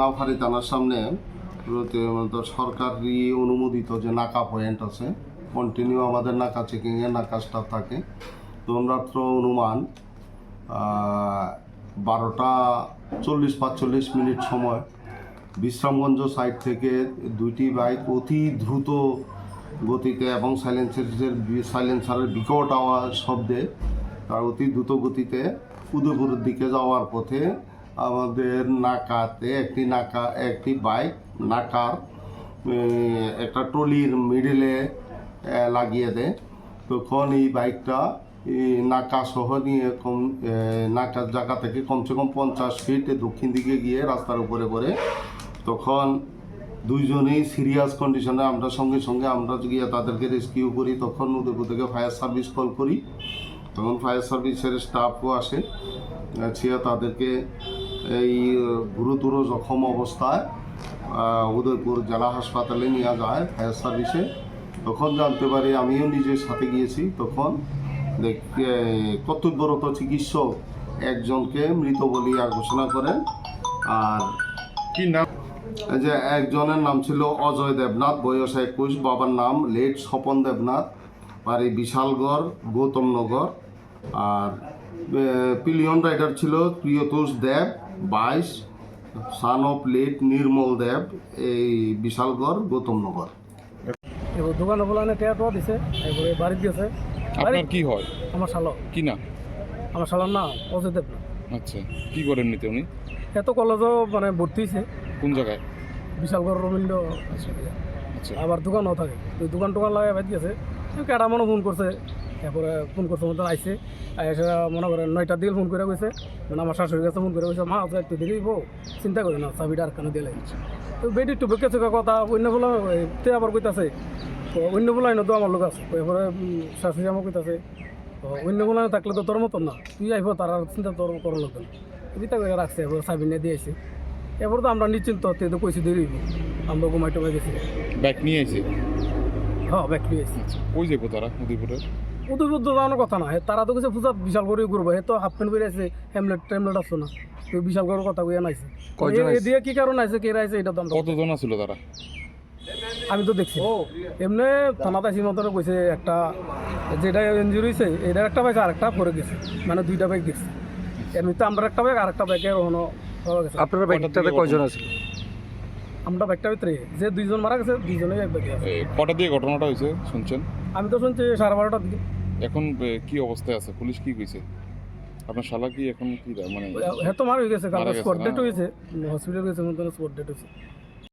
নাওখারি থানার সামনে সরকারি অনুমোদিত যে নাকা পয়েন্ট আছে কন্টিনিউ আমাদের নাকা চেকিংয়ে নাকা স্টাফ থাকে। রাত্র অনুমান বারোটা চল্লিশ পাঁচচল্লিশ মিনিট সময়। বিশ্রামগঞ্জ সাইড থেকে দুইটি বাইক অতি দ্রুত গতিতে এবং সাইলেন্সারের সাইলেন্সারের বিকট আওয়াজ শব্দে তার অতি দ্রুত গতিতে উদয়পুরের দিকে যাওয়ার পথে আমাদের নাকাতে একটি নাকা, একটি বাইক, নাকার একটা ট্রলির মিডিলে লাগিয়ে দেয়। তখন এই বাইকটা নাকা সহ নিয়ে কম নাকার জায়গা থেকে কমসে কম পঞ্চাশ ফিট দক্ষিণ দিকে গিয়ে রাস্তার উপরে পড়ে। তখন দুইজনেই সিরিয়াস কন্ডিশনে আমরা সঙ্গে সঙ্গে আমরা গিয়ে তাদেরকে রেস্কিউ করি। তখন উদয়পুর থেকে ফায়ার সার্ভিস কল করি। তখন ফায়ার সার্ভিসের স্টাফও আসে। ছিয়া তাদেরকে এই গুরুতর জখম অবস্থায় উদয়পুর জেলা হাসপাতালে নিয়ে যায় ফায়ার সার্ভিসে তখন জানতে পারি আমিও নিজের সাথে গিয়েছি। তখন কর্তব্যরত চিকিৎসক একজনকে মৃত বলিয়া ঘোষণা করেন আর কি নাম? যে একজনের নাম ছিল অজয় দেবনাথ বয়স একুশ। বাবার নাম লেট স্বপন দেবনাথ। বাড়ি বিশালগড় গৌতমনগর আর পিলিয়ন রাইডার ছিল প্রিয়তোষ দেব। বাইশ সান অফ লেট নির্মল দেব এই বিশালগড় গৌতমনগর এবার দোকানে বলানে টেয়া টোয়া দিছে এবারে বাড়ি দিয়েছে আপনার কি হয়? আমার শালক কি না আমার শালার নাম অজয় দেব আচ্ছা কি করেন নিতে উনি এত কলেজও মানে ভর্তি হয়েছে কোন জায়গায় বিশালগড় রবীন্দ্র আচ্ছা আবার দোকানও থাকে। তো দোকান টোকান লাগাই বাদ দিয়েছে কেটা মনে ফোন করছে তারপরে ফোন করছে মতো আইসে এসে মনে করেন নয়টার দিকে ফোন করে গেছে মানে আমার শাশুড়ি কাছে ফোন করে গেছে মা আজ একটু দেরি বউ চিন্তা করি না চাবিটা আর কেন দিলে তো বেটি একটু বেঁকে থাকা কথা অন্য বলে তে আবার কইতাছে তো অন্য বলে না তো আমার লোক আছে। এরপরে শাশুড়ি আমার কইতাছে তো অন্য বলে থাকলে তো তোর মতন না তুই আইব তার আর চিন্তা তোর করার লোক না বিতা করে রাখছে এবার চাবি নিয়ে দিয়ে আইসে এবার তো আমরা নিশ্চিন্ত তে তো কইছি দেরি হইব। আমরা ঘুমাই টুমাই গেছি ব্যাগ নিয়ে এসে হ্যাঁ ব্যাগ নিয়ে আচ্ছা কই যাব তারা উদয়পুরের উদয়পুর তো যাওয়ানোর কথা না। তারা তো কিছু পূজা বিশাল করে ঘুরবো হে তো হাফ প্যান্ট বেরিয়ে আছে হেমলেট টেমলেট আসছো না। তো বিশাল করে কথা কইয়া নাইছে। কয়জন এ- এ দিয়ে কি কারণ আইছে কে আইছে এটা তো কতজন ছিল তারা? আমি তো দেখছি। এমনি থানাতে আসি মতন কইছে একটা যেটা ইঞ্জুরি হয়েছে এটার একটা বাইক আরেকটা পরে গেছে। মানে দুইটা বাইক গেছে এমনিতে আমরা একটা বাইক আরেকটা পাওয়া গেছে। আপনার বাইকটাতে কয়জন আছে আমরা বাইকটা ভিতরে যে দুইজন মারা গেছে দুইজনেই এক বাইকে আছে। কটা দিয়ে ঘটনাটা হয়েছে শুনছেন? আমি তো শুনছি সাড়ে বারোটার দিকে। এখন কি অবস্থায় আছে? পুলিশ কি কইছে? আপনার শালা কি এখন কি মানে হ্যাঁ তো মারা হয়ে গেছে গেছে, স্পট ডেট হ্যাঁ। হয়েছে। হসপিটাল গেছে মতন স্পট ডেট হয়েছে।